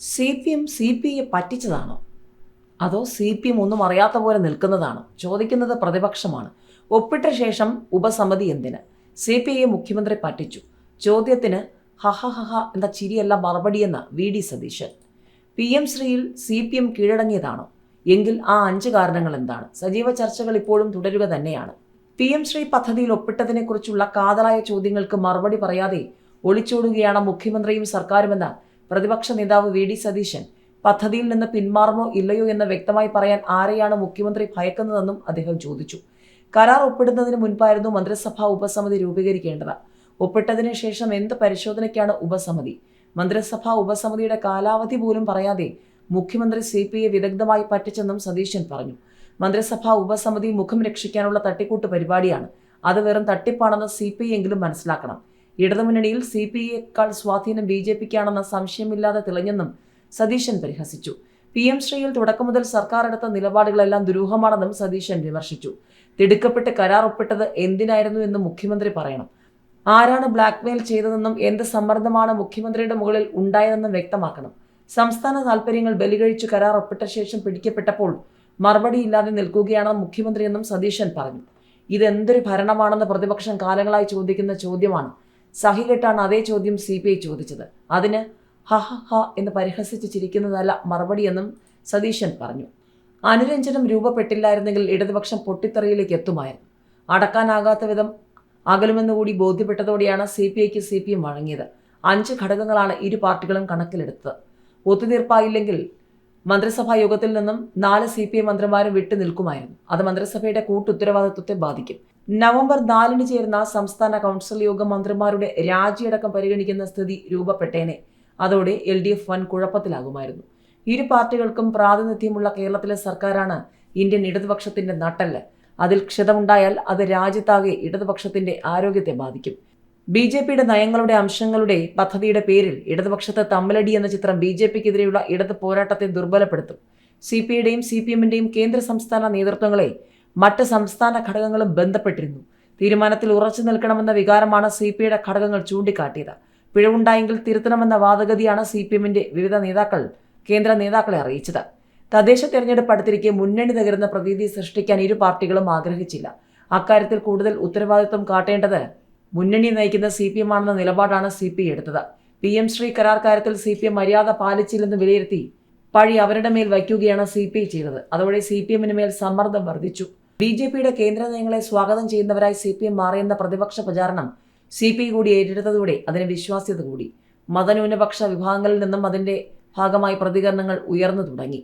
C P M C P ഐയെ പറ്റിച്ചതാണോ? അതോ സി പി എം ഒന്നും അറിയാത്ത പോലെ നിൽക്കുന്നതാണോ? ചോദിക്കുന്നത് പ്രതിപക്ഷമാണ്. ഒപ്പിട്ട ശേഷം ഉപസമിതി എന്തിന്? സി പി ഐയെ മുഖ്യമന്ത്രി പറ്റിച്ചു. ചോദ്യത്തിന് ഹഹ ഹഹ എന്ന ചിരിയല്ല മറുപടിയെന്ന് V D Satheesan. P M ശ്രീയിൽ C P M കീഴടങ്ങിയതാണോ? എങ്കിൽ ആ അഞ്ച് കാരണങ്ങൾ എന്താണ്? സജീവ ചർച്ചകൾ ഇപ്പോഴും തുടരുക തന്നെയാണ്. പി എം ശ്രീ പദ്ധതിയിൽ ഒപ്പിട്ടതിനെക്കുറിച്ചുള്ള കാതലായ ചോദ്യങ്ങൾക്ക് മറുപടി പറയാതെ ഒളിച്ചോടുകയാണ് മുഖ്യമന്ത്രിയും സർക്കാരുമെന്ന് പ്രതിപക്ഷ നേതാവ് വി ഡി സതീശൻ പദ്ധതിയിൽ നിന്ന് പിന്മാറുമോ ഇല്ലയോ എന്ന് വ്യക്തമായി പറയാൻ ആരെയാണ് മുഖ്യമന്ത്രി ഭയക്കുന്നതെന്നും അദ്ദേഹം ചോദിച്ചു. കരാർ ഒപ്പിടുന്നതിന് മുൻപായിരുന്നു മന്ത്രിസഭാ ഉപസമിതി രൂപീകരിക്കേണ്ടത്. ഒപ്പിട്ടതിനു ശേഷം എന്ത് പരിശോധനയ്ക്കാണ് ഉപസമിതി? മന്ത്രിസഭാ ഉപസമിതിയുടെ കാലാവധി പോലും പറയാതെ മുഖ്യമന്ത്രി സി പി ഐ വിദഗ്ധമായി പറ്റിച്ചെന്നും സതീശൻ പറഞ്ഞു. മന്ത്രിസഭാ ഉപസമിതി മുഖം രക്ഷിക്കാനുള്ള തട്ടിക്കൂട്ട് പരിപാടിയാണ്. അത് വെറും തട്ടിപ്പാണെന്ന് സി പി ഐ എങ്കിലും മനസ്സിലാക്കണം. ഇടതുമുന്നണിയിൽ സി പി ഐയേക്കാൾ സ്വാധീനം ബി ജെ പിക്കാണെന്ന സംശയമില്ലാതെ തെളിഞ്ഞെന്നും സതീശൻ പരിഹസിച്ചു. പി എം ശ്രീയിൽ തുടക്കം മുതൽ സർക്കാർ എടുത്ത നിലപാടുകളെല്ലാം ദുരൂഹമാണെന്നും സതീശൻ വിമർശിച്ചു. തിടുക്കപ്പെട്ട് കരാർ ഒപ്പിട്ടത് എന്തിനായിരുന്നു എന്നും മുഖ്യമന്ത്രി പറയണം. ആരാണ് ബ്ലാക്ക്മെയിൽ ചെയ്തതെന്നും എന്ത് സമ്മർദ്ദമാണ് മുഖ്യമന്ത്രിയുടെ മുകളിൽ ഉണ്ടായതെന്നും വ്യക്തമാക്കണം. സംസ്ഥാന താൽപര്യങ്ങൾ ബലികഴിച്ച് കരാർ ഒപ്പിട്ട ശേഷം പിടിക്കപ്പെട്ടപ്പോൾ മറുപടിയില്ലാതെ നിൽക്കുകയാണ് മുഖ്യമന്ത്രിയെന്നും സതീശൻ പറഞ്ഞു. ഇതെന്തൊരു ഭരണമാണെന്ന് പ്രതിപക്ഷം കാലങ്ങളായി ചോദിക്കുന്ന ചോദ്യമാണ്. സഹികെട്ടാണ് അതേ ചോദ്യം സി പി ഐ ചോദിച്ചത്. അതിന് ഹ ഹ ഹ എന്ന് പരിഹസിച്ച് ചിരിക്കുന്നതല്ല മറുപടിയെന്നും സതീശൻ പറഞ്ഞു. അനുരഞ്ജനം രൂപപ്പെട്ടില്ലായിരുന്നെങ്കിൽ ഇടതുപക്ഷം പൊട്ടിത്തെറിയിലേക്ക് എത്തുമായിരുന്നു. അടക്കാനാകാത്ത വിധം അകലുമെന്നുകൂടി ബോധ്യപ്പെട്ടതോടെയാണ് സി പി ഐക്ക് സി പി എം വഴങ്ങിയത്. അഞ്ച് ഘടകങ്ങളാണ് ഇരു പാർട്ടികളും കണക്കിലെടുത്തത്. ഒത്തുതീർപ്പായില്ലെങ്കിൽ മന്ത്രിസഭാ യോഗത്തിൽ നിന്നും നാല് സി പി എം മന്ത്രിമാരും വിട്ടു നിൽക്കുമായിരുന്നു അത് മന്ത്രിസഭയുടെ കൂട്ടുത്തരവാദിത്വത്തെ ബാധിക്കും. നവംബർ നാലിന് ചേരുന്ന സംസ്ഥാന കൗൺസിൽ യോഗം മന്ത്രിമാരുടെ രാജിയടക്കം പരിഗണിക്കുന്ന സ്ഥിതി രൂപപ്പെട്ടേനെ. അതോടെ എൽ ഡി എഫ് വൻ കുഴപ്പത്തിലാകുമായിരുന്നു. ഇരു പാർട്ടികൾക്കും പ്രാതിനിധ്യമുള്ള കേരളത്തിലെ സർക്കാരാണ് ഇന്ത്യൻ ഇടതുപക്ഷത്തിന്റെ നട്ടൽ അതിൽ ക്ഷതമുണ്ടായാൽ അത് രാജ്യത്താകെ ഇടതുപക്ഷത്തിന്റെ ആരോഗ്യത്തെ ബാധിക്കും. ബി ജെ പിയുടെ നയങ്ങളുടെ അംശങ്ങളുടെ പദ്ധതിയുടെ പേരിൽ ഇടതുപക്ഷത്തെ തമ്മിലടി എന്ന ചിത്രം ബി ജെ പിക്കെതിരെയുള്ള ഇടത് പോരാട്ടത്തെ ദുർബലപ്പെടുത്തും. സി പി ഐയുടെയും സി പി എമ്മിന്റെയും കേന്ദ്ര സംസ്ഥാന നേതൃത്വങ്ങളെ മറ്റ് സംസ്ഥാന ഘടകങ്ങളും ബന്ധപ്പെട്ടിരുന്നു. തീരുമാനത്തിൽ ഉറച്ചു നിൽക്കണമെന്ന വികാരമാണ് സി പി ഐയുടെ ഘടകങ്ങൾ ചൂണ്ടിക്കാട്ടിയത്. പിഴവുണ്ടായെങ്കിൽ തിരുത്തണമെന്ന വാദഗതിയാണ് സി പി എമ്മിന്റെ വിവിധ നേതാക്കൾ കേന്ദ്ര നേതാക്കളെ അറിയിച്ചത്. തദ്ദേശ തെരഞ്ഞെടുപ്പ് അടുത്തിരിക്കെ മുന്നണി തകരുന്ന പ്രതീതി സൃഷ്ടിക്കാൻ ഇരു പാർട്ടികളും ആഗ്രഹിച്ചില്ല. അക്കാര്യത്തിൽ കൂടുതൽ ഉത്തരവാദിത്വം കാട്ടേണ്ടത് മുന്നണി നയിക്കുന്ന സി പി എം ആണെന്ന നിലപാടാണ് സി പി എടുത്തത്. പി എം ശ്രീ കരാർ കാര്യത്തിൽ സി പി എം മര്യാദ പാലിച്ചില്ലെന്ന് വിലയിരുത്തി പഴി അവരുടെ മേൽ വയ്ക്കുകയാണ് സി പി ഐ ചെയ്തത്. അതോടെ സി പി എമ്മിന് മേൽ സമ്മർദ്ദം വർദ്ധിച്ചു. ബി ജെ പിയുടെ കേന്ദ്ര നയങ്ങളെ സ്വാഗതം ചെയ്യുന്നവരായി സി പി എം മാറിയെന്ന പ്രതിപക്ഷ പ്രചാരണം സി പി ഐ കൂടി ഏറ്റെടുത്തതോടെ അതിന് വിശ്വാസ്യത കൂടി. മതന്യൂനപക്ഷ വിഭാഗങ്ങളിൽ നിന്നും അതിന്റെ ഭാഗമായി പ്രതികരണങ്ങൾ ഉയർന്നു തുടങ്ങി.